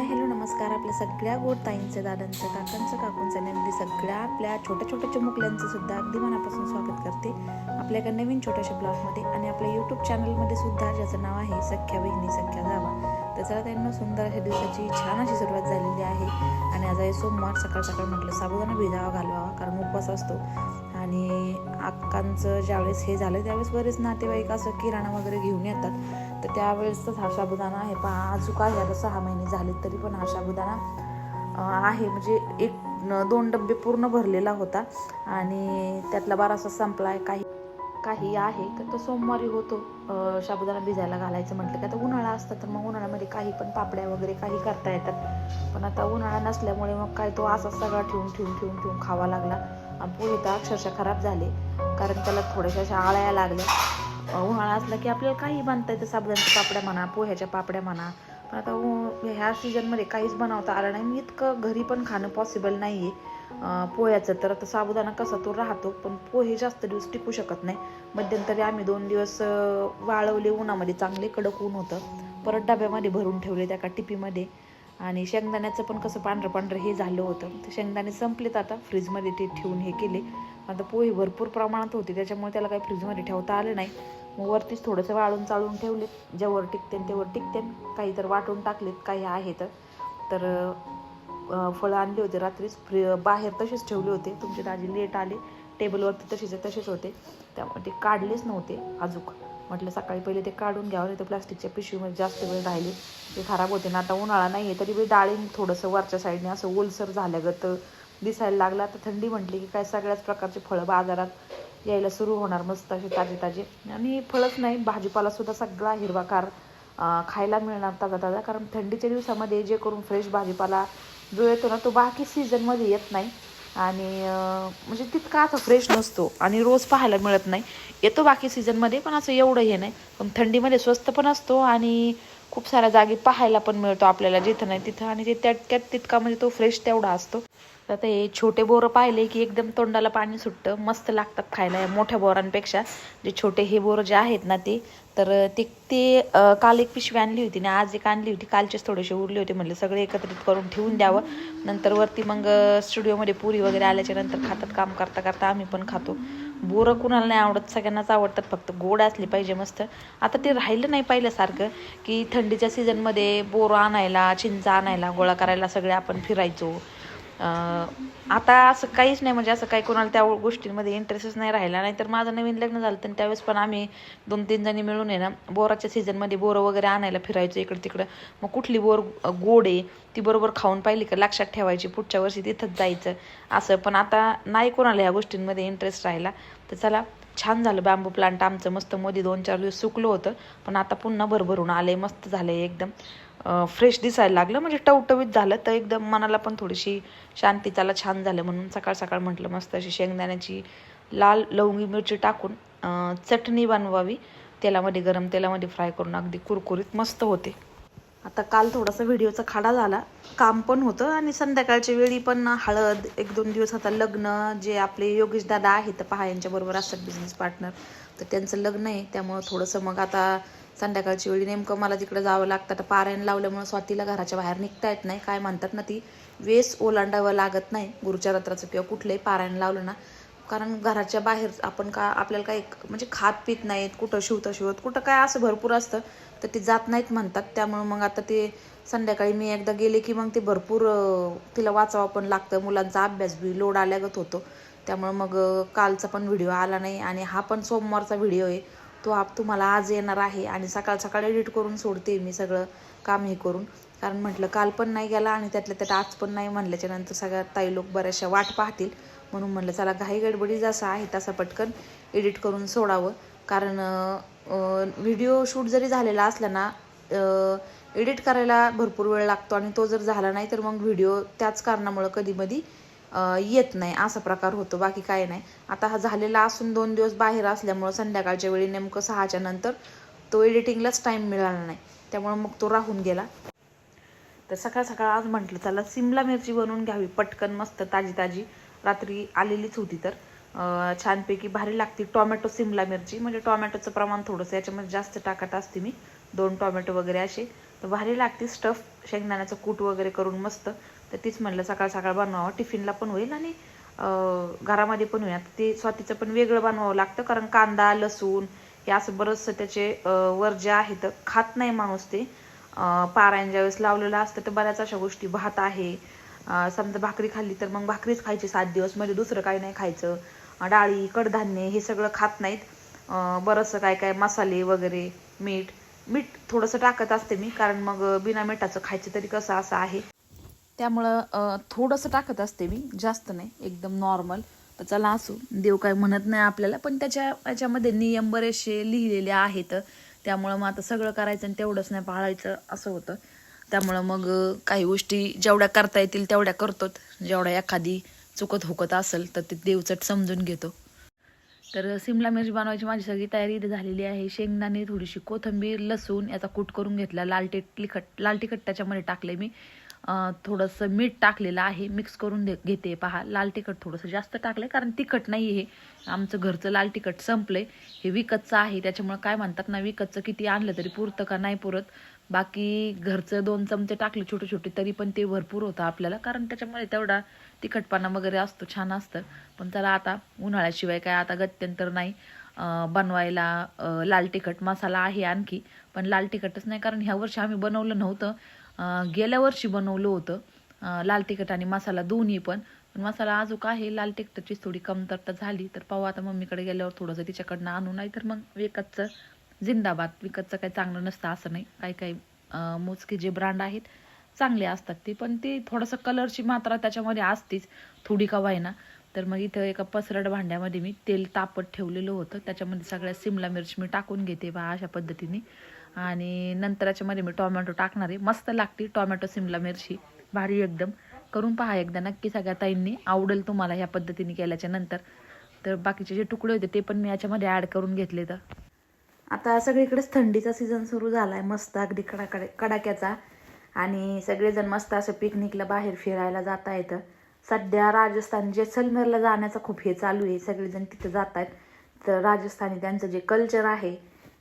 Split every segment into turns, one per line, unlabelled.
Hi hello नमस्कार. आपल्या सगळ्या गोड ताईंचं दादांचं काकांचं काकूंचं आणि अगदी सगळ्या आपल्या छोट्या छोट्या चिमुकल्यांचं सुद्धा अगदी मनापासून स्वागत करते आपल्या एका नवीन छोट्याशा ब्लॉगमध्ये आणि आपल्या यूट्यूब चॅनलमध्ये सुद्धा ज्याचं नाव आहे सख्या बहिणी सख्या जावा तर चला त्यांना सुंदर अशा दिवसाची छान अशी सुरुवात झालेली आहे. आणि आज आहे सोमवार सकाळ सकाळ म्हटलं साबुदाणा भिजावा घालवावा कारण उपवास असतो. आणि अक्कांचं ज्यावेळेस हे झालं त्यावेळेस बरेच नातेवाईक असं किराणा वगैरे घेऊन येतात. तर त्यावेळेसच हा साबुदाणा आहे. पण अजून आहे आता सहा महिने झाले तरी पण हा साबुदाणा आहे. म्हणजे एक दोन डबे पूर्ण भरलेला होता. आणि त्यातला बारासा संपला आहे काही काही आहे. तर तो सोमवारी होतो साबुदाणा भिजायला घालायचं म्हटलं की आता उन्हाळा असतं तर मग उन्हाळ्यामध्ये काही पण पापड्या वगैरे काही करता येतात. पण आता उन्हाळा नसल्यामुळे मग काय तो असा सगळा ठेवून ठेवून ठेवून ठेवून खावा लागला. आणि पोहे तर अक्षरशः खराब झाले. कारण त्याला थोड्याशा अशा आळ्या लागल्या. उन्हाळा असला की आपल्याला काही बनता येतं साबुदाण्याच्या पापड्या म्हणा पोह्याच्या पापड्या म्हणा. पण आता उ- ह्या सीजनमध्ये काहीच बनवता आलं नाही. इतकं घरी पण खाणं पॉसिबल नाही आहे पोह्याचं. तर आता साबुदाणा कसा तो राहतो पण पोहे जास्त दिवस टिकू शकत नाही. मध्यंतरी आम्ही दोन दिवस वाळवले उन्हामध्ये. चांगले कडक ऊन होतं. परत डब्यामध्ये भरून ठेवले त्या का टिपीमध्ये. आणि शेंगदाण्याचं पण कसं पांढरं पांढरं हे झालं होतं. तर शेंगदाणे संपलेत आता. फ्रीजमध्ये ते ठेवून हे केले. आता पोहे भरपूर प्रमाणात होते. त्याच्यामुळे त्याला काही फ्रीजमध्ये ठेवता आलं नाही. मग वरतीच थोडंसं वाळून चाळून ठेवलेत ज्यावर टिकतेन तेवर टिकतेन. काही तर वाटून टाकलेत काही आहेत तर. फळं आणली होती रात्रीच. फ्री बाहेर तसेच ठेवले होते. तुमचे दाजी लेट आले. टेबलवरती तसेच तसेच होते. त्यामुळे ते काढलेच नव्हते अजूक. म्हटलं सकाळी पहिले ते काढून घ्यावं नाही तर प्लास्टिकच्या पिशवीमध्ये जास्त वेळ राहिले. ते खराब होते ना. आता उन्हाळा नाही आहे तरी बी डाळिंब थोडंसं वरच्या साईडने असं ओलसर झाल्यागत दिसायला लागला. तर थंडी म्हटली की काय सगळ्याच प्रकारचे फळं बाजारात यायला सुरू होणार मस्त असे ताजे ताजे आणि फळच नाही भाजीपालासुद्धा सगळा हिरवागार खायला मिळणार ताजा ताजा कारण थंडीच्या दिवसामध्ये जे करून फ्रेश भाजीपाला जो येतो ना तो बाकी सीझनमध्ये येत नाही. आणि म्हणजे तितका असा फ्रेश नसतो. आणि रोज पाहायला मिळत नाही. येतो बाकी सीझनमध्ये पण असं एवढं हे नाही. पण थंडीमध्ये स्वस्त पण असतो आणि खूप साऱ्या जागी पाहायला पण मिळतो आपल्याला जिथं नाही तिथं. आणि ते त्यात तितका म्हणजे तो फ्रेश तेवढा असतो. तर ते छोटे बोरं पाहिले की एकदम तोंडाला पाणी सुटतं. मस्त लागतात खायला या मोठ्या बोरांपेक्षा. जे छोटे हे बोरं जे आहेत ना ते. तर ते ते काल एक पिशवी आणली होती ना आज एक आणली होती. कालचेच थोडेसे उरले होते म्हणले सगळे एकत्रित करून ठेवून द्यावं. नंतर वरती मग स्टुडिओमध्ये पुरी वगैरे आल्याच्यानंतर खातात. काम करता करता आम्ही पण खातो. बोरं कुणाला नाही आवडत सगळ्यांनाच आवडतात फक्त गोड असली पाहिजे मस्त. आता ते राहिलं नाही पाहिल्यासारखं की थंडीच्या सीझनमध्ये बोरं आणायला चिंचा आणायला गोळा करायला सगळे आपण फिरायचो. आता असं काहीच नाही म्हणजे असं काही कोणाला त्या गोष्टींमध्ये इंटरेस्टच नाही राहिला. नाही तर माझं नवीन लग्न झालं तर त्यावेळेस पण आम्ही दोन तीन जणी मिळून आहे ना बोराच्या सीझनमध्ये बोरं वगैरे आणायला फिरायचो इकडं तिकडं. मग कुठली बोर गोड आहे ती बरोबर खाऊन पाहिली का? लक्षात ठेवायची पुढच्या वर्षी तिथंच जायचं. असं. पण आता नाही कोणाला ह्या गोष्टींमध्ये इंटरेस्ट राहिला. तर चला छान झालं बॅम्बू प्लांट आमचं मस्त मोदी दोन चार दिवस सुकलं होतं. पण आता पुन्हा भरभरून आले मस्त झालंय एकदम. फ्रेश दिसायला लागलं. म्हणजे टवटवीत झालं तर एकदम मनाला पण थोडीशी शांती त्याला छान झालं म्हणून सकाळ सकाळ म्हटलं मस्त अशी शेंगदाण्याची लाल लवंगी मिरची टाकून चटणी बनवावी. तेलामध्ये गरम तेलामध्ये फ्राय करून अगदी कुरकुरीत मस्त होते. आता काल थोडासा व्हिडिओचा खाडा झाला. काम पण होतं आणि संध्याकाळच्या वेळी पण हळद एक दोन दिवस आता लग्न जे आपले योगेश दादा आहेत पहा यांच्याबरोबर असतात बिझनेस पार्टनर तर त्यांचं लग्न आहे त्यामुळं थोडंसं मग आता संध्याकाळची वेळी. नेमकं मला तिकडं जावं लागतं. आता पारायण लावल्यामुळं स्वातीला घराच्या बाहेर निघता येत नाही. काय म्हणतात ना ती? वेस ओलांडावं लागत नाही. गुरुच्या रत्राचं किंवा कुठलंही पारायण लावलं ना. कारण घराच्या बाहेर आपण का आपल्याला काही म्हणजे खात पित नाहीत कुठं शिवतं शिवत कुठं काय असं भरपूर असतं तर ते जात नाहीत म्हणतात. त्यामुळं मग आता ते संध्याकाळी मी एकदा गेले की मग ते भरपूर तिला वाचावं पण लागतं. मुलांचा अभ्यास बी लोड आल्यागत होतो. त्यामुळं मग कालचा पण व्हिडिओ आला नाही आणि हा पण सोमवारचा व्हिडिओ आहे. तो आप तुम्हाला आज येणार आहे आणि सकाळ सकाळ एडिट करून सोडते मी सगळं काम हे करून. कारण म्हटलं काल पण नाही गेला आणि त्यातल्या त्यात आज पण नाही म्हणल्याच्या नंतर सगळ्या ताई लोक बऱ्याचशा वाट पाहतील. म्हणून म्हणलं चला घाई गडबडी जसा आहे तसा पटकन एडिट करून सोडावं. कारण व्हिडिओ शूट जरी झालेला असला ना एडिट करायला भरपूर वेळ लागतो आणि तो जर झाला नाही तर मग व्हिडिओ त्याच कारणामुळं कधी मधी येत नाही असा प्रकार होतो. बाकी काय नाही. आता हा झालेला असून दोन दिवस बाहेर असल्यामुळं संध्याकाळच्या वेळी नेमकं सहाच्या नंतर तो एडिटिंगलाच टाईम मिळाला नाही. त्यामुळे मग तो राहून गेला. तर सकाळ सकाळ आज म्हटलं त्याला सिमला मिरची बनवून घ्यावी. पटकन मस्त ताजी ताजी. रात्री आलेलीच होती तर. छानपैकी भारी लागते टोमॅटो सिमला मिरची. म्हणजे टोमॅटोचं प्रमाण थोडंसं याच्यामध्ये जास्त टाकत असते मी. दोन टोमॅटो वगैरे असे. तर भारी लागते. स्टफ शेंगदाण्याचं कूट वगैरे करून मस्त. तर तीच म्हणलं सकाळ सकाळ बनवावं. टिफिनला पण होईल आणि घरामध्ये पण होईल. आता ते स्वातीचं पण वेगळं बनवावं लागतं कारण कांदा लसूण हे असं बरंचसं त्याचे अं, वर जे आहे तर खात नाही माणूस ते. अं, पारायण ज्यावेळेस लावलेलं असतं तर बऱ्याच अशा गोष्टी भात आहे. समजा भाकरी खाल्ली तर मग भाकरीच खायची सात दिवस म्हणजे दुसरं काही नाही खायचं. डाळी कडधान्य हे सगळं खात नाहीत. अं, बरंचसं काय काय मसाले वगैरे मीठ. मीठ थोडंसं टाकत असते मी कारण मग बिना मिठाचं खायचं तरी कसं असं आहे. त्यामुळं थोडंसं टाकत असते मी जास्त नाही एकदम नॉर्मल तर चला असू देव काय म्हणत नाही आपल्याला पण त्याच्या याच्यामध्ये नियम बरेचसे लिहिलेले आहेत. त्यामुळं मग आता सगळं करायचं आणि तेवढंच नाही पाळायचं असं होतं. त्यामुळं मग काही गोष्टी जेवढ्या करता येतील तेवढ्या करतोत. जेवढ्या एखादी चुकत हुकत असेल तर ते देवचट समजून घेतो. तर सिमला मिरची बनवायची माझी सगळी तयारी इथे झालेली आहे. शेंगदाणे थोडीशी कोथिंबीर लसूण याचा कूट करून घेतला. लाल टिक तिखट लाल तिखट त्याच्यामध्ये टाकले मी. थोडंसं मीठ टाकलेलं आहे. मिक्स करून दे घेते. पहा लाल तिखट थोडंसं जास्त टाकलं आहे कारण तिखट नाही हे. आमचं घरचं लाल तिखट संपलंय. हे विकतचं आहे. त्याच्यामुळे काय म्हणतात ना विकतचं किती आणलं तरी पुरतं का नाही पुरत. बाकी घरचं दोन चमचे टाकले छोटे छोटे तरी पण ते भरपूर होतं आपल्याला. कारण त्याच्यामुळे तेवढा तिखटपणा वगैरे असतो छान असतं. पण चला आता उन्हाळ्याशिवाय काय आता गत्यंतर नाही. बनवायला लाल तिखट मसाला आहे आणखी. पण लाल तिखटच नाही कारण ह्या वर्षी आम्ही बनवलं नव्हतं. गेल्या वर्षी बनवलं होतं. लाल तिखट आणि मसाला दोन्ही पण. पण मसाला अजूक आहे लाल तिखटाची थोडी कमतरता झाली. तर पाहू आता मम्मीकडे गेल्यावर थोडंसं तिच्याकडनं आणू. नाही तर मग विकतचं जिंदाबाद. विकतचं काही चांगलं नसतं असं नाही. काही काही मोजके जे ब्रँड आहेत चांगले असतात ते. पण ते थोडंसं कलरची मात्रा त्याच्यामध्ये असतीच. थोडी का ना तर मग इथं एका पसरट भांड्यामध्ये मी तेल तापत ठेवलेलं होतं. त्याच्यामध्ये सगळ्या सिमला मिरची मी टाकून घेते बा अशा पद्धतीने. आणि नंतर याच्यामध्ये मी टोमॅटो टाकणार आहे. मस्त लागते टोमॅटो सिमला मिरची. भारी एकदम. करून पहा एकदा. नक्की सगळ्या ताईंनी. आवडेल तुम्हाला ह्या पद्धतीने केल्याच्यानंतर. तर बाकीचे जे तुकडे होते ते पण मी याच्यामध्ये ॲड करून घेतले तर. आता सगळीकडेच थंडीचा सीझन सुरू झाला आहे मस्त अगदी कडाकडे कडाक्याचा. आणि सगळेजण मस्त असं पिकनिकला बाहेर फिरायला जाता येतं सध्या राजस्थान जैसलमेरला जाण्याचा खूप हे चालू आहे. सगळेजण तिथं जात आहेत. तर राजस्थानी त्यांचं जे कल्चर आहे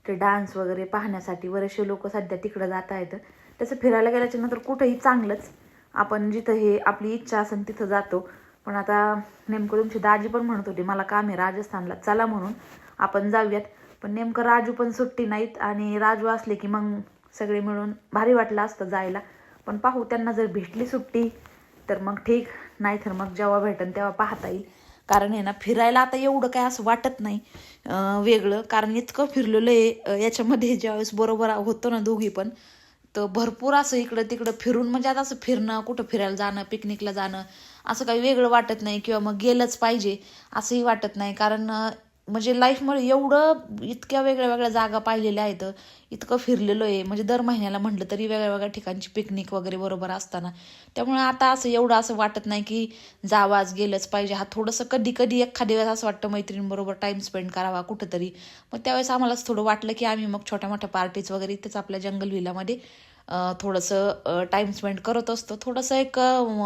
ते डान्स वगैरे पाहण्यासाठी बरेचसे लोक सध्या तिकडं जात आहेत. तसं फिरायला गेल्याच्यानंतर कुठंही चांगलंच. आपण जिथं हे आपली इच्छा असेल तिथं जातो. पण आता नेमकं तुमची दाजी पण म्हणत होती मला काम आहे राजस्थानला चला म्हणून आपण जाऊयात. पण नेमकं राजू पण सुट्टी नाहीत आणि राजू असले की मग सगळे मिळून भारी वाटलं असतं जायला. पण पाहू त्यांना जर भेटली सुट्टी तर मग ठीक. नाही तर मग जेव्हा भेटेल तेव्हा पाहता येईल. कारण आहे ना फिरायला आता एवढं काय असं वाटत नाही. वेगळं. कारण इतकं फिरलेलं आहे याच्यामध्ये ज्यावेळेस बरोबर होतो ना दोघी पण तर भरपूर असं इकडं तिकडं फिरून म्हणजे आता असं फिरणं कुठं फिरायला जाणं पिकनिकला जाणं असं काही वेगळं वाटत नाही किंवा मग गेलंच पाहिजे असंही वाटत नाही. कारण म्हणजे लाईफमध्ये एवढं इतक्या वेगळ्या वेगळ्या जागा पाहिलेल्या आहेत इतकं फिरलेलो आहे. म्हणजे दर महिन्याला म्हटलं तरी वेगळ्या वेगळ्या ठिकाणची पिकनिक वगैरे बरोबर असताना. त्यामुळे आता असं एवढं असं वाटत नाही की जावाच गेलंच पाहिजे. हा थोडंसं कधी कधी एखाद्या वेळेस असं वाटतं मैत्रिणींबरोबर टाईम स्पेंड करावा कुठंतरी. मग त्यावेळेस आम्हालाच थोडं वाटलं की आम्ही मग छोट्या मोठ्या पार्टीज वगैरे इथेच आपल्या जंगल विलामध्ये थोडंसं टाईम स्पेंड करत असतो. थोडंसं एक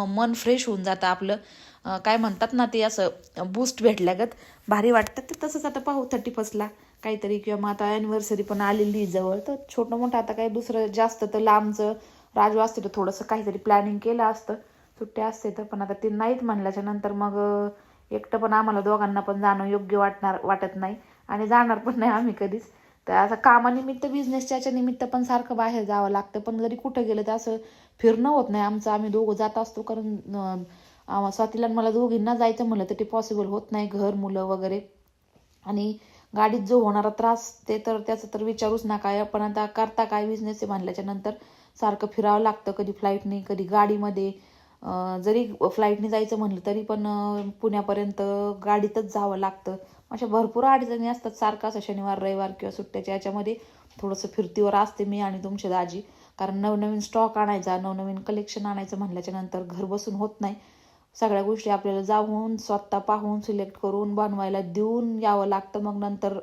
मन फ्रेश होऊन जातं आपलं. काय म्हणतात ना ते असं बूस्ट भेटल्यागत भारी वाटतं तर तसंच आता पाहू थर्टी फर्स्टला काहीतरी किंवा मग आता ॲनिव्हर्सरी पण आलेली जवळ. तर छोटं मोठं आता काही दुसरं जास्त तर लांबचं राजू असते तर थोडंसं काहीतरी प्लॅनिंग केलं असतं. सुट्ट्या असते तर पण आता ते नाहीत म्हणल्याच्या नंतर मग एकटं पण आम्हाला दोघांना पण जाणं योग्य वाटणार वाटत नाही. आणि जाणार पण नाही आम्ही कधीच. तर असं कामानिमित्त बिझनेसच्या याच्या निमित्त पण सारखं बाहेर जावं लागतं. पण जरी कुठं गेलं तर असं फिरणं होत नाही. आमचं आम्ही दोघं जात असतो कारण स्वातीला मला दोघींना जायचं म्हणलं तर ते पॉसिबल होत नाही घर मुलं वगैरे. आणि गाडीत जो होणारा त्रास ते तर त्याचं तर विचारूच नका. पण आता करता काय बिझनेस आहे म्हणल्याच्या नंतर सारखं फिरावं लागतं कधी फ्लाईटने कधी गाडीमध्ये. जरी फ्लाईटने जायचं म्हणलं तरी पण पुण्यापर्यंत गाडीतच जावं लागतं. अशा भरपूर अडचणी असतात. सारखं असं शनिवार रविवार किंवा सुट्ट्याच्या याच्यामध्ये थोडंसं फिरतीवर असते मी आणि तुमचे दाजी. कारण नवनवीन स्टॉक आणायचा नवनवीन कलेक्शन आणायचं म्हणल्याच्या नंतर घर बसून होत नाही. सगळ्या गोष्टी आपल्याला जाऊन स्वतः पाहून सिलेक्ट करून बनवायला देऊन यावं लागतं. मग नंतर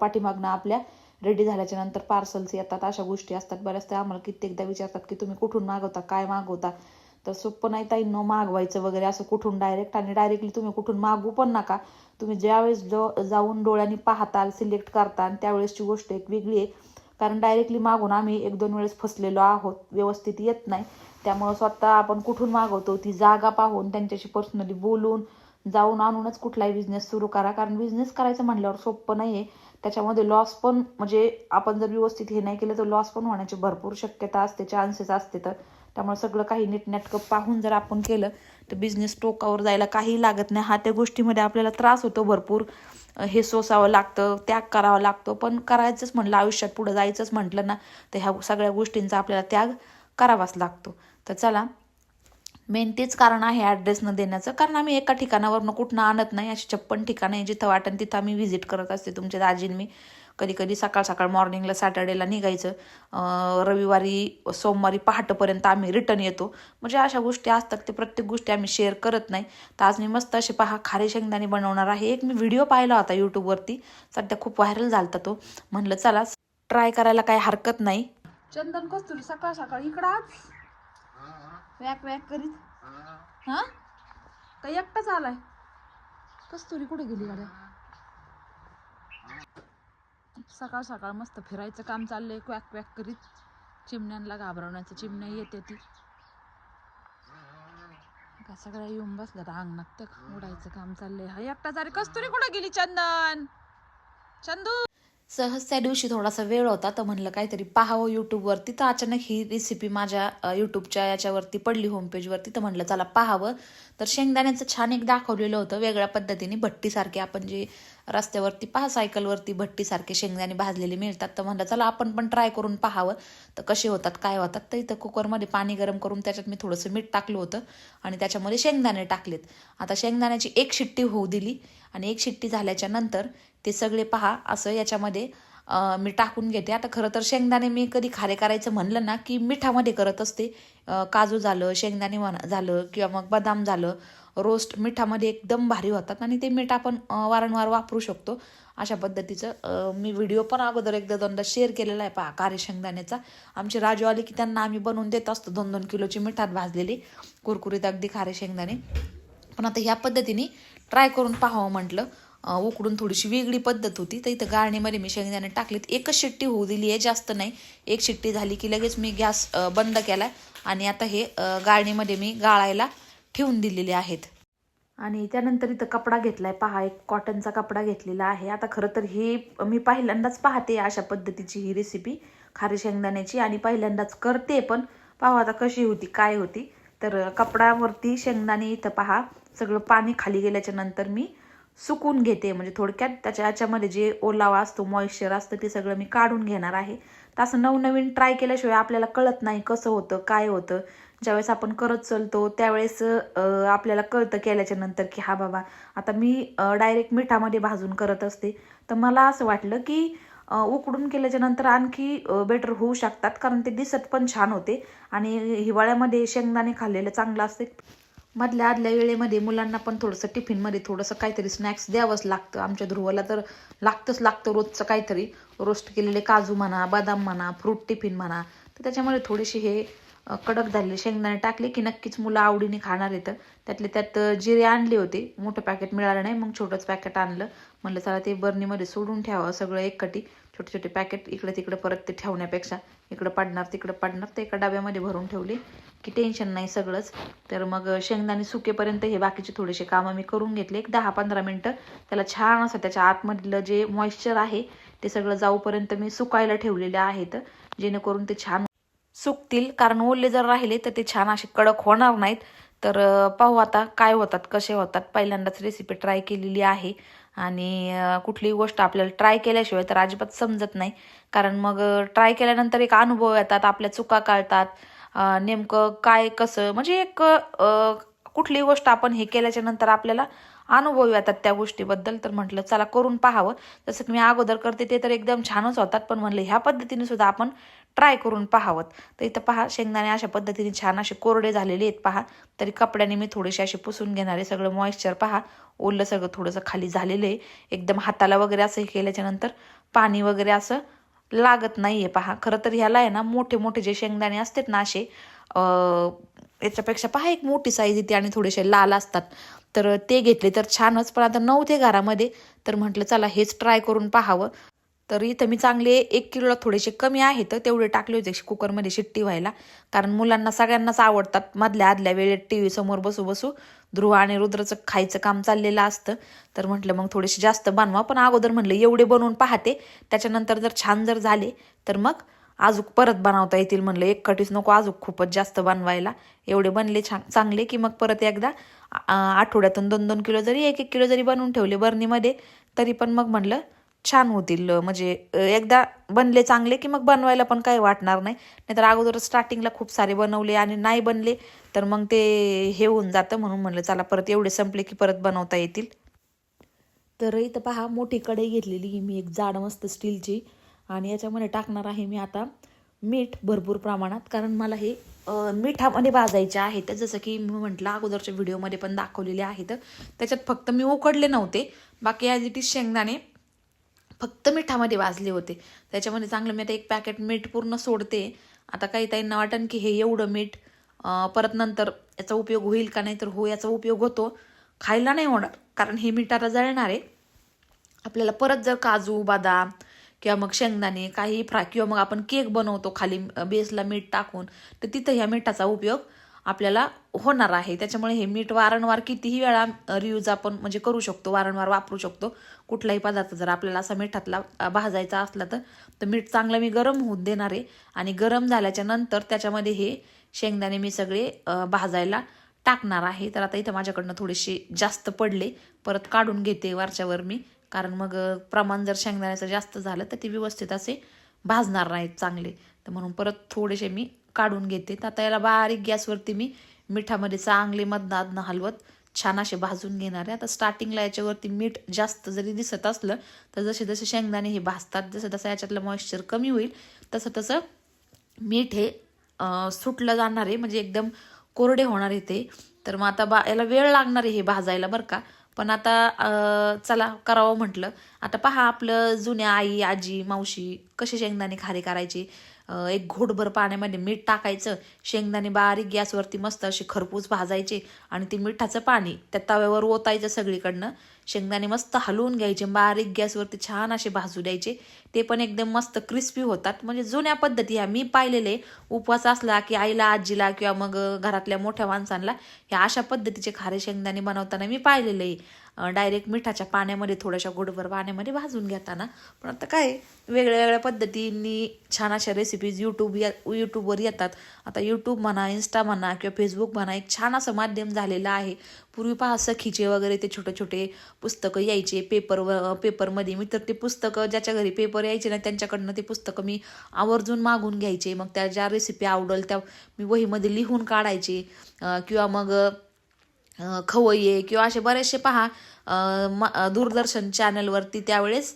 पाठीमागनं आपल्या रेडी झाल्याच्यानंतर पार्सल्स येतात. अशा गोष्टी असतात. बऱ्याच त्या आम्हाला कित्येकदा विचारतात की तुम्ही कुठून मागवता? काय मागवता? तर सोपं नाही ताई न मागवायचं वगैरे असं कुठून डायरेक्ट आणि डायरेक्टली तुम्ही कुठून मागू पण नका. तुम्ही ज्यावेळेस जो जाऊन डोळ्यांनी पाहताल सिलेक्ट करता आणि त्यावेळेसची गोष्ट एक वेगळी आहे. कारण डायरेक्टली मागून आम्ही एक दोन वेळेस फसलेलो आहोत. व्यवस्थित येत नाही. त्यामुळं स्वतः आपण कुठून मागवतो? ती जागा पाहून त्यांच्याशी पर्सनली बोलून जाऊन आणूनच कुठलाही बिझनेस सुरू करा. कारण बिझनेस करायचं म्हणल्यावर सोपं नाही आहे त्याच्यामध्ये लॉस पण म्हणजे आपण जर व्यवस्थित हे नाही केलं तर लॉस पण होण्याची भरपूर शक्यता असते चान्सेस असते तर. त्यामुळे सगळं काही नीटनेटकं पाहून जर आपण केलं तर बिझनेस टोकावर जायला काही लागत नाही. हा त्या गोष्टीमध्ये आपल्याला त्रास होतो भरपूर. हे सोसावं लागतं त्याग करावा लागतो. पण करायचंच म्हणलं आयुष्यात पुढं जायचंच म्हटलं ना तर ह्या सगळ्या गोष्टींचा आपल्याला त्याग करावाच लागतो. तर चला मेन तेच कारण आहे ॲड्रेस न देण्याचं. कारण आम्ही एका ठिकाणावरनं कुठनं आणत नाही अशी छप्पन ठिकाणं आहे जिथं वाटण तिथं आम्ही व्हिजिट करत असते. तुमच्या दाजीन मी कधी कधी सकाळ सकाळ मॉर्निंगला सॅटर्डेला निघायचं. रविवारी सोमवारी पहाटपर्यंत आम्ही रिटर्न येतो. म्हणजे अशा गोष्टी असतात ते प्रत्येक गोष्टी आम्ही शेअर करत नाही. तर आज मी मस्त असे पहा खारे शेंगदाणे बनवणार आहे. एक मी व्हिडिओ पाहिला होता यूट्यूबवरती सध्या खूप व्हायरल झाला तो. म्हणलं चला ट्राय करायला काही हरकत नाही. चंदन कस्तुरी सकाळ सकाळ इकडं आज वॅक वॅक करीत. हा? का एकटाच आलाय. कस्तुरी कुठे गेली गाड्या? सकाळ सकाळ मस्त फिरायचं काम चाललंय. क्वॅक क्वॅक करीत. चिमण्यांना घाबरवण्याचं चिमण्या येते ती. का सगळ्या येऊन बसल्या अंगणात तर उडायचं काम चाललंय. हा एकटाच. अरे कस्तुरी कुठे गेली चंदन? चंदू! सहज त्या दिवशी थोडासा वेळ होता तर म्हणलं काहीतरी पाहावं यूट्यूबवरती तर अचानक ही रेसिपी माझ्या यूट्यूबच्या याच्यावरती पडली होमपेजवरती तर म्हणलं चला पाहावं. तर शेंगदाण्याचं छान एक दाखवलेलं होतं वेगळ्या पद्धतीने. भट्टीसारखे आपण जे रस्त्यावरती पहा सायकलवरती भट्टीसारखे शेंगदाणे भाजलेले मिळतात. तर म्हणलं चला आपण पण ट्राय करून पाहावं. तर कसे होतात काय होतात तर इथं कुकरमध्ये पाणी गरम करून त्याच्यात मी थोडंसं मीठ टाकलं होतं आणि त्याच्यामध्ये शेंगदाणे टाकलेत. आता शेंगदाण्याची एक शिट्टी होऊ दिली आणि एक शिट्टी झाल्याच्यानंतर ते सगळे पहा असं याच्यामध्ये मी टाकून घेते. आता खरं तर शेंगदाणे मी कधी खारे करायचं म्हणलं ना की मिठामध्ये करत असते. काजू झालं शेंगदाणे म्हणा झालं किंवा मग बदाम झालं रोस्ट मिठामध्ये एकदम भारी होतात आणि ते मीठ आपण वारंवार वापरू शकतो. अशा पद्धतीचं मी व्हिडिओ पण अगोदर एकदा दोनदा शेअर केलेला आहे पहा कारे शेंगदाण्याचा. आमचे राजू आले की त्यांना आम्ही बनवून देत असतो दोन दोन किलोची मिठात भाजलेली कुरकुरीत अगदी खारे शेंगदाणे. पण आता ह्या पद्धतीने ट्राय करून पाहावं म्हटलं. उकडून थोडीशी वेगळी पद्धत होती. तर इथं गाळणीमध्ये मी शेंगदाणे टाकलेत. एकच शिट्टी होऊ दिली आहे जास्त नाही. एक शिट्टी झाली की लगेच मी गॅस बंद केला आणि आता हे गाळणीमध्ये मी गाळायला ठेवून दिलेले आहेत. आणि त्यानंतर इथं कपडा घेतला आहे पहा एक कॉटनचा कपडा घेतलेला आहे. आता खरं तर ही मी पहिल्यांदाच पाहते अशा पद्धतीची ही रेसिपी खारी शेंगदाण्याची. आणि पहिल्यांदाच करते पण पाहू आता कशी होती काय होती. तर कपड्यावरती शेंगदाणे इथं पहा सगळं पाणी खाली गेल्याच्यानंतर मी सुकून घेते. म्हणजे थोडक्यात त्याच्या याच्यामध्ये जे ओलावा असतो मॉइश्चर असतं ते सगळं मी काढून घेणार आहे. तर असं नवनवीन ट्राय केल्याशिवाय आपल्याला कळत नाही कसं होतं काय होतं. ज्यावेळेस आपण करत चलतो त्यावेळेस आपल्याला कळतं केल्याच्यानंतर की हा बाबा आता मी डायरेक्ट मिठामध्ये भाजून करत असते. तर मला असं वाटलं की उकडून केल्याच्यानंतर आणखी बेटर होऊ शकतात कारण ते दिसत पण छान होते. आणि हिवाळ्यामध्ये शेंगदाणे खाल्लेलं चांगलं असते. मधल्या आदल्या वेळेमध्ये मुलांना पण थोडंसं टिफिनमध्ये थोडंसं काहीतरी स्नॅक्स द्यावंच लागतं. आमच्या ध्रुवाला तर लागतंच लागतं रोजचं काहीतरी. रोस्ट केलेले काजू म्हणा बदाम म्हणा फ्रूट टिफिन म्हणा. तर त्याच्यामुळे थोडेसे हे कडक झालेले शेंगदाणे टाकले की नक्कीच मुलं आवडीने खाणार येतं त्यातले त्यात जिरे आणले होते. मोठं पॅकेट मिळालं नाही मग छोटंच पॅकेट आणलं. म्हणलं चला ते बर्नीमध्ये सोडून ठेवावं सगळं एककटी छोटे छोटे पॅकेट इकडे तिकडे परत ते ठेवण्यापेक्षा इकडं पडणार तिकडं पडणार ते एका डब्यामध्ये भरून ठेवले. की टेन्शन नाही सगळंच. तर मग शेंगदाणे सुकेपर्यंत हे बाकीचे थोडेसे कामं मी करून घेतले. एक दहा पंधरा मिनटं त्याला छान असं त्याच्या आतमधलं जे मॉइश्चर आहे ते सगळं जाऊपर्यंत मी सुकायला ठेवलेले आहेत. जेणेकरून ते छान सुकतील. कारण ओले जर राहिले तर ते छान असे कडक होणार नाहीत. तर पाहू आता काय होतात कसे होतात. पहिल्यांदाच रेसिपी ट्राय केलेली आहे. आणि कुठलीही गोष्ट आपल्याला ट्राय केल्याशिवाय तर अजिबात समजत नाही. कारण मग ट्राय केल्यानंतर एक अनुभव येतात आपल्या चुका कळतात. नेमकं काय कसं म्हणजे एक कुठलीही गोष्ट आपण हे केल्याच्यानंतर आपल्याला अनुभव येतात त्या गोष्टीबद्दल. तर म्हटलं चला करून पाहावं. जसं की मी अगोदर करते ते तर एकदम छानच होतात. पण म्हणलं ह्या पद्धतीने सुद्धा आपण ट्राय करून पाहावं. तर इथं पहा शेंगदाणे अशा पद्धतीने छान असे कोरडे झालेले आहेत पहा. तरी कपड्याने मी थोडेसे असे पुसून घेणारे सगळं मॉइश्चर पहा. ओलं सगळं थोडंसं खाली झालेलं आहे. एकदम हाताला वगैरे असं हे केल्याच्यानंतर पाणी वगैरे असं लागत नाही आहे पहा. खरं तर ह्याला आहे ना मोठे मोठे जे शेंगदाणे असतात ना असे याच्यापेक्षा पहा एक मोठी साईज येते आणि थोडेसे लाल असतात. तर ते घेतले तर छानच. पण आता नव्हते घरामध्ये तर म्हटलं चला हेच ट्राय करून पाहावं. तर इथं मी चांगले एक किलोला थोडेसे कमी आहेत तेवढे टाकले होते कुकरमध्ये शिट्टी व्हायला. कारण मुलांना सगळ्यांनाच आवडतात मधल्या आदल्या वेळेत टी व्ही समोर बसू बसू. ध्रुव आणि रुद्रचं खायचं काम चाललेलं असतं. तर म्हटलं मग थोडेसे जास्त बनवा. पण अगोदर म्हटलं एवढे बनवून पाहते. त्याच्यानंतर जर छान जर झाले तर मग आजूक परत बनवता येतील म्हणलं. एक कटीच नको आजूक खूपच जास्त बनवायला. एवढे बनले छान चांगले की मग परत एकदा आठवड्यातून दोन दोन किलो जरी एक एक किलो जरी बनवून ठेवले बर्नीमध्ये तरी पण मग म्हणलं छान होतील. म्हणजे एकदा बनले चांगले की मग बनवायला पण काही वाटणार नाही. नाहीतर अगोदर स्टार्टिंगला खूप सारे बनवले आणि नाही बनले तर मग ते हे होऊन जातं म्हणून म्हणलं चला परत एवढे संपले की परत बनवता येतील. तर इथं पहा मोठी कढई घेतलेली ही मी एक जाड मस्त स्टीलची. आणि याच्यामध्ये टाकणार आहे मी आता मीठ भरपूर प्रमाणात कारण मला हे मिठामध्ये भाजायचे आहेत जसं की मी म्हटलं अगोदरच्या व्हिडिओमध्ये पण दाखवलेले आहेत. त्याच्यात फक्त मी उकडले नव्हते. बाकी ॲज इट इज शेंगदाणे फक्त मिठामध्ये भाजले होते. त्याच्यामध्ये चांगलं मी आता एक पॅकेट मीठ पूर्ण सोडते. आता काही ताईंना वाटन की हे एवढं मीठ परत नंतर याचा उपयोग होईल का नाही तर हो याचा उपयोग होतो. खायला नाही होणार कारण हे मीठ आता जळणार आहे. आपल्याला परत जर काजू बदाम किंवा मग शेंगदाणे काही फ्रा किंवा मग आपण केक बनवतो खाली बेसला मीठ टाकून तर तिथं ह्या मिठाचा उपयोग आपल्याला होणार आहे. त्याच्यामुळे हे मीठ वारंवार कितीही वेळा रियूज आपण म्हणजे करू शकतो वारंवार वापरू शकतो. कुठलाही पदार्थ जर आपल्याला असा मिठातला भाजायचा असला तर तर मीठ चांगलं मी गरम होऊन देणार आहे. आणि गरम झाल्याच्यानंतर त्याच्यामध्ये हे शेंगदाणे मी सगळे भाजायला टाकणार आहे. तर आता इथं माझ्याकडनं थोडेसे जास्त पडले. परत काढून घेते वरच्यावर मी. कारण मग प्रमाण जर शेंगदाण्याचं जास्त झालं तर ते व्यवस्थित असे भाजणार नाहीत चांगले. तर म्हणून परत थोडेसे मी काढून घेते. तर आता याला बारीक गॅसवरती मी मिठामध्ये चांगले मधनादनं हलवत छान असे भाजून घेणार आहे. आता स्टार्टिंगला याच्यावरती मीठ जास्त जरी दिसत असलं तर जसे जसे शेंगदाणे हे भाजतात जसं जसं याच्यातलं मॉइश्चर कमी होईल तसं तसं मीठ हे सुटलं जाणार आहे. म्हणजे एकदम कोरडे होणार आहे ते. तर मग आता बा याला वेळ लागणार आहे हे भाजायला बरं का. पण आता चला करावं म्हटलं. आता पहा आपलं जुन्या आई आजी मावशी कसे शेंगदाणे खारे करायचे. एक घोटभर पाण्यामध्ये मीठ टाकायचं. शेंगदाणे बारीक गॅसवरती मस्त असे खरपूस भाजायचे आणि ते मिठाचं पाणी त्या तव्यावर ओतायचं सगळीकडनं. शेंगदाणे मस्त हलवून घ्यायचे बारीक गॅसवरती छान असे भाजू द्यायचे. ते पण एकदम मस्त क्रिस्पी होतात. म्हणजे जुन्या पद्धती ह्या मी पाहिलेले. उपवास असला की आईला आजीला किंवा मग घरातल्या मोठ्या माणसांना ह्या अशा पद्धतीचे खारे शेंगदाणे बनवताना मी पाहिलेले. आहे डायरेक्ट मिठाच्या पाण्यामध्ये थोड्याशा गोडभर पाण्यामध्ये भाजून घेताना. पण आता काय वेगळ्या वेगळ्या पद्धतींनी छान अशा रेसिपीज यूट्यूब या यूट्यूबवर येतात. आता यूट्यूब म्हणा इन्स्टा म्हणा किंवा फेसबुक म्हणा एक छान असं माध्यम झालेलं आहे. पूर्वी पहा सखीचे वगैरे ते छोटे छोटे पुस्तकं यायचे. पेपर व पेपरमध्ये मी तर ते पुस्तकं ज्याच्या घरी पेपर यायचे ना त्यांच्याकडनं ते पुस्तकं मी आवर्जून मागून घ्यायचे. मग त्या ज्या रेसिपी आवडल त्या मी वहीमध्ये लिहून काढायचे. किंवा मग खवय्ये किंवा असे बरेचसे पहा म- दूरदर्शन चॅनलवरती त्यावेळेस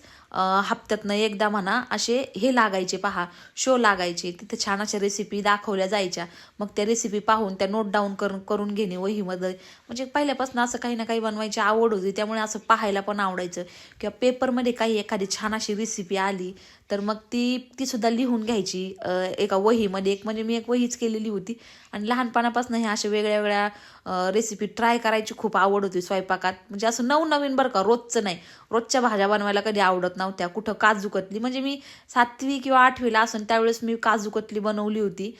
हप्त्यातनं एकदा म्हणा असे हे लागायचे पहा शो लागायचे. तिथे छान अशा रेसिपी दाखवल्या जायच्या. मग त्या रेसिपी पाहून त्या नोट डाऊन करून करून घेणे वहीमध्ये. म्हणजे पहिल्यापासून असं काही ना काही बनवायची आवड होती. त्यामुळे असं पाहायला पण आवडायचं. किंवा पेपरमध्ये काही एखादी छान अशी रेसिपी आली तर मग ती ती सुद्धा लिहून घ्यायची. एका वहीमध्ये एक म्हणजे मी एक वहीच केलेली होती. आणि लहानपणापासून हे अशा वेगळ्या वेगळ्या रेसिपी ट्राय करायची खूप आवड होती स्वयंपाकात. म्हणजे असं नवनवीन बरं का रोजचं नाही. रोजच्या भाज्या बनवायला कधी आवडत नव्हत्या. कुठं काजू कतली म्हणजे मी सातवी किंवा आठवीला असून त्यावेळेस मी काजू कतली बनवली होती.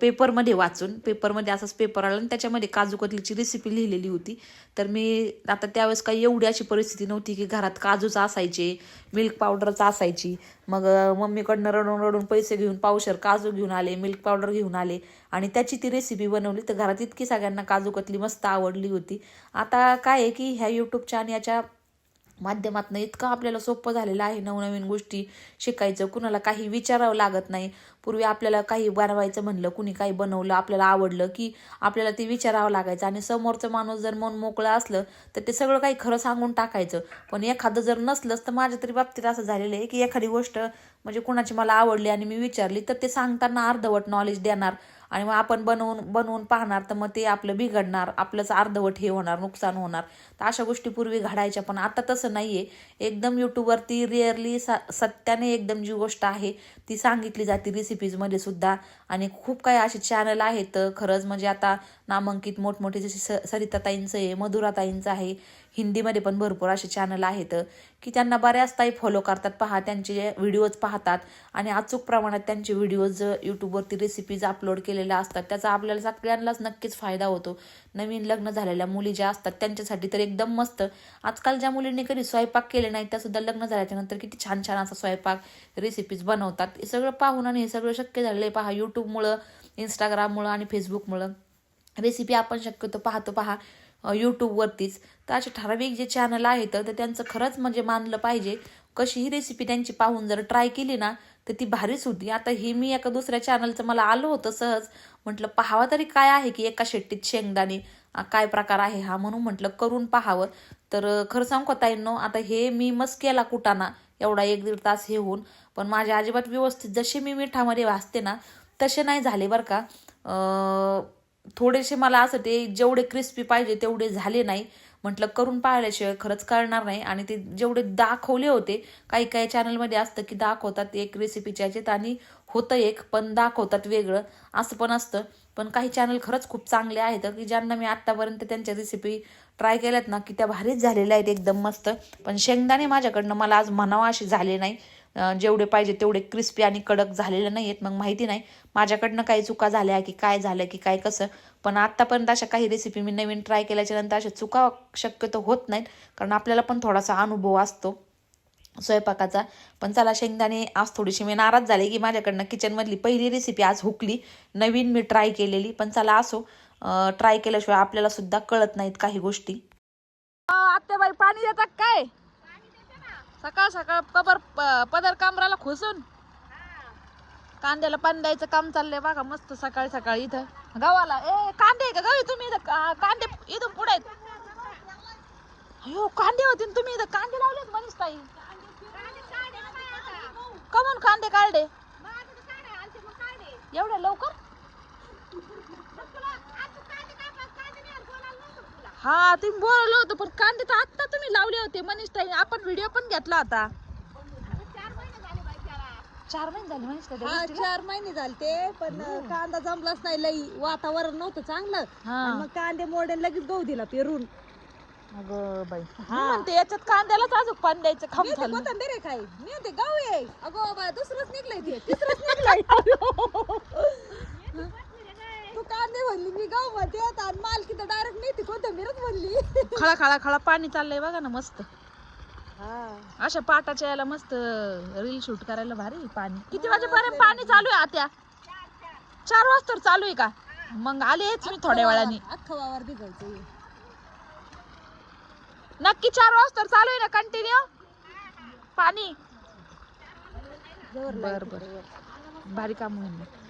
पेपरमध्ये वाचून पेपरमध्ये असाच पेपर आला आणि त्याच्यामध्ये काजू कतलीची रेसिपी लिहिलेली होती. तर मी आता त्यावेळेस काही एवढी अशी परिस्थिती नव्हती की घरात काजूच असायचे मिल्क पावडरच असायची. मग मम्मीकडनं रडून रडून पैसे घेऊन पावशर काजू घेऊन आले मिल्क पावडर घेऊन आले आणि त्याची ती रेसिपी बनवली. तर घरात इतकी सगळ्यांना काजू कतली मस्त आवडली होती. आता काय आहे की ह्या यूट्यूबच्या आणि याच्या माध्यमातनं इतकं आपल्याला सोपं झालेलं आहे नवनवीन गोष्टी शिकायचं कुणाला काही विचारावं लागत नाही. पूर्वी आपल्याला काही बनवायचं म्हणलं कुणी काही बनवलं आपल्याला आवडलं की आपल्याला ते विचारावं लागायचं. आणि समोरचं माणूस जर मन मोकळं असलं तर ते सगळं काही खरं सांगून टाकायचं. पण एखादं जर नसलंच तर माझ्या तरी बाबतीत असं झालेलं आहे की एखादी गोष्ट म्हणजे कुणाची मला आवडली आणि मी विचारली तर ते सांगताना अर्धवट नॉलेज देणार. आणि मग आपण बनवून बनवून पाहणार तर मग ते आपलं बिघडणार आपलंच अर्धवट हे होणार नुकसान होणार. तर अशा गोष्टी पूर्वी घडायच्या पण आता तसं नाही आहे एकदम यूट्यूबवरती रिअरली सा सत्याने एकदम जी गोष्ट आहे ती सांगितली जाते रेसिपीजमध्ये सुद्धा. आणि खूप काही असे चॅनल आहेत खरंच म्हणजे आता नामांकित मोठमोठे जसे स सरिताताईंचं आहे मधुराताईंचं आहे हिंदीमध्ये पण भरपूर असे चॅनल आहेत की त्यांना बऱ्याच ताई फॉलो करतात. पहा त्यांचे व्हिडिओज पाहतात आणि अचूक प्रमाणात त्यांचे व्हिडिओज यूट्यूबवरती रेसिपीज अपलोड केलेल्या असतात. त्याचा आपल्याला सगळ्यांनाच नक्कीच फायदा होतो. नवीन लग्न झालेल्या मुली ज्या असतात त्यांच्यासाठी तर एकदम मस्त. आजकाल ज्या मुलींनी कधी स्वयंपाक केले नाही त्यासुद्धा लग्न झाल्याच्यानंतर किती छान छान असा स्वयंपाक रेसिपीज बनवतात. हे सगळं पाहून आणि हे सगळं शक्य झालेलं आहे. पहा यूट्यूबमुळं इंस्टाग्राममुळं आणि फेसबुकमुळं रेसिपी आपण शक्यतो पाहतो. पहा यूट्यूबवरतीच तर असे ठराविक जे चॅनल आहेत तर त्यांचं खरंच म्हणजे मानलं पाहिजे. कशी ही रेसिपी त्यांची पाहून जर ट्राय केली ना तर ती भारीच होती. आता हे मी एका दुसऱ्या चॅनलचं मला आलं होतं सहज. म्हटलं पाहावं तरी काय आहे की एका शेट्टीत शेंगदाणे? काय प्रकार आहे हा? म्हणून म्हटलं करून पाहावं. तर खरं सांगू ताईंनो आता हे मी मस्त केला कुटाना. एवढा एक दीड तास हे होऊन. पण माझ्या अजिबात व्यवस्थित जसे मी मिठामध्ये वाचते ना तसे नाही झाले बरं का. थोडेसे मला असं ते जेवढे क्रिस्पी पाहिजे तेवढे झाले नाही. म्हटलं करून पाहिल्याशिवाय खरंच कळणार नाही. आणि ते जेवढे दाखवले होते काही काही चॅनलमध्ये असतं की दाखवतात एक रेसिपीच्या ह्याच्यात आणि होतं एक पण दाखवतात वेगळं. असं पण असतं. पण काही चॅनल खरंच खूप चांगले आहेत की ज्यांना मी आत्तापर्यंत त्यांच्या रेसिपी ट्राय केल्यात ना की त्या भारीच झालेल्या आहेत एकदम मस्त. पण शेंगदाणे माझ्याकडनं मला आज म्हणावा असे झाले नाही. जेवढे पाहिजे तेवढे क्रिस्पी आणि कडक झालेले नाही आहेत मग माहिती नाही. माझ्याकडनं काही चुका झाल्या की काय झालं की काय कसं. पण आत्तापर्यंत अशा काही रेसिपी मी नवीन ट्राय केल्याच्यानंतर अशा चुका शक्यतो होत नाहीत. कारण आपल्याला पण थोडासा अनुभव असतो स्वयंपाकाचा. पण चला शेंगदाणे आज थोडीशी मी नाराज झाले की माझ्याकडनं किचनमधली पहिली रेसिपी आज हुकली. नवीन मी ट्राय केलेली. पण चला असो. ट्राय केल्याशिवाय आपल्याला सुद्धा कळत नाहीत काही गोष्टी. आत्याबाई पाणी येतात काय? सकाळ सकाळ कबर प- पदर कामराला खुसून. कांद्याला पाणी द्यायचं काम चाललंय बघा मस्त सकाळी सकाळी इथं. गावाला ए कांदे आहे का? गावी तुम्ही इथं का- कांदे इथून पुढे आहेत. अयो कांदे होते ना तुम्ही इथं. कांदे लावलेत मनीष ताई. कमून कांदे काढले. एवढ्या लवकर? हा तुम्ही बोललो होतो पण कांदे तर आत्ता तुम्ही लावले होते मनीष ताई आपण व्हिडिओ पण घेतला होता. चार महिने झाले मनीष ताई
हा? चार महिने झाले ते पण कांदा जमलाच नाही लई वातावरण नव्हतं चांगलं.
हा.
आणि मग कांदे मोडे लगेच गहू दिला पेरून.
अगं बाई.
हा.
मी म्हणते याच्यात कांद्यालाच अजून पाणी द्यायचं खाम
मी ते कोथिंबीर आहे मी म्हणते गहू आहे. अगो बाबा दुसरंच निघलंय ते तिसरंच निघलंय. तू कांदे म्हणली मी गहू म्हणते आणि माल किती डायरेक्ट नाही ती कोथिंबीरच म्हणली.
खळा खळा खळा पाणी चाललंय बघा ना मस्त.
हा.
अशा पाटाच्या याला मस्त रील शूट करायला भारी पाणी. किती वाजेपर्यंत पाणी चालू आहे आत्या? चार वाजता चालू आहे का? मग आलेच मी थोड्या वेळाने.
अख्खा वावर दिघायचं
नक्की चार वाजता चालू आहे ना कंटिन्यू पाणी? बर बर. भारी काम होईल.